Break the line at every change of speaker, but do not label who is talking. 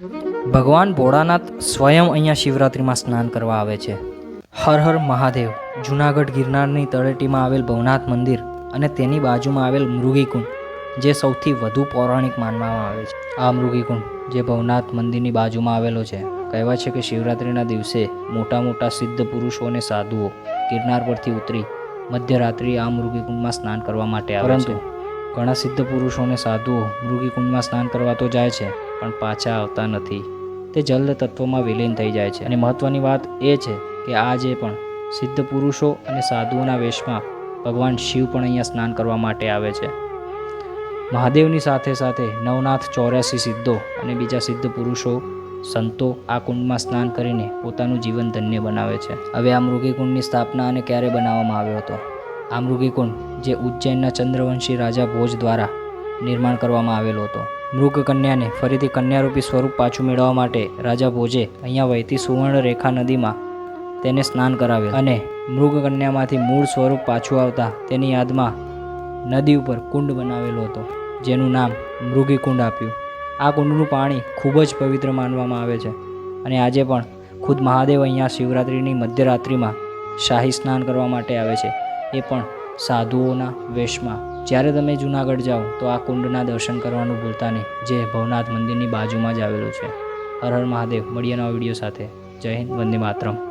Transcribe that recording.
ભગવાન ભોળાનાથ સ્વયં અહીંયા શિવરાત્રિમાં સ્નાન કરવા આવે છે. હર હર મહાદેવ, જૂનાગઢ ગિરનારની તળેટીમાં આવેલ ભવનાથ મંદિર અને તેની બાજુમાં આવેલ મૃગીકુંડ, જે સૌથી વધુ પૌરાણિક માનવામાં આવે છે. આ મૃગીકુંડ, જે ભવનાથ મંદિરની બાજુમાં આવેલો છે, કહેવાય છે કે શિવરાત્રિના દિવસે મોટા મોટા સિદ્ધ પુરુષો અને સાધુઓ ગિરનાર પરથી ઉતરી મધ્યરાત્રિ આ મૃગીકુંડમાં સ્નાન કરવા માટે આવે છે. ઘણા સિદ્ધ પુરુષોને સાધુઓ મૃગીકુંડમાં સ્નાન કરવા તો જાય છે, પણ પાછા આવતા નથી. તે જલ તત્વમાં વિલીન થઈ જાય છે. અને મહત્ત્વની વાત એ છે કે આજે પણ સિદ્ધ પુરુષો અને સાધુઓના વેશમાં ભગવાન શિવ પણ અહીંયા સ્નાન કરવા માટે આવે છે. મહાદેવની સાથે સાથે નવનાથ ચોર્યાસી સિદ્ધો અને બીજા સિદ્ધ પુરુષો, સંતો આ કુંડમાં સ્નાન કરીને પોતાનું જીવન ધન્ય બનાવે છે. હવે આ મૃગીકુંડની સ્થાપના અને ક્યારે બનાવવામાં આવ્યો હતો? આ મૃગીકુંડ જે ઉજ્જૈનના ચંદ્રવંશી રાજા ભોજ દ્વારા નિર્માણ કરવામાં આવેલો હતો. મૃગ કન્યાને ફરીથી કન્યારૂપી સ્વરૂપ પાછું મેળવવા માટે રાજા ભોજે અહીંયા વહેતી સુવર્ણ રેખા નદીમાં તેને સ્નાન કરાવ્યું અને મૃગ કન્યામાંથી મૂળ સ્વરૂપ પાછું આવતા તેની યાદમાં નદી ઉપર કુંડ બનાવેલો હતો, જેનું નામ મૃગી કુંડ આપ્યું. આ કુંડનું પાણી ખૂબ જ પવિત્ર માનવામાં આવે છે અને આજે પણ ખુદ મહાદેવ અહીંયા શિવરાત્રિની મધ્યરાત્રિમાં શાહી સ્નાન કરવા માટે આવે છે. એ પણ સાધુઓના વેશમાં. જ્યારે તમે જૂનાગઢ જાઓ, તો આ કુંડના દર્શન કરવાનું ભૂલતા નહીં. જે ભવનાથ મંદિરની બાજુમાં જ આવેલું છે. હર હર મહાદેવ. મળીએ નવા વીડિયો સાથે. જય હિન્દ. વંદે માતરમ.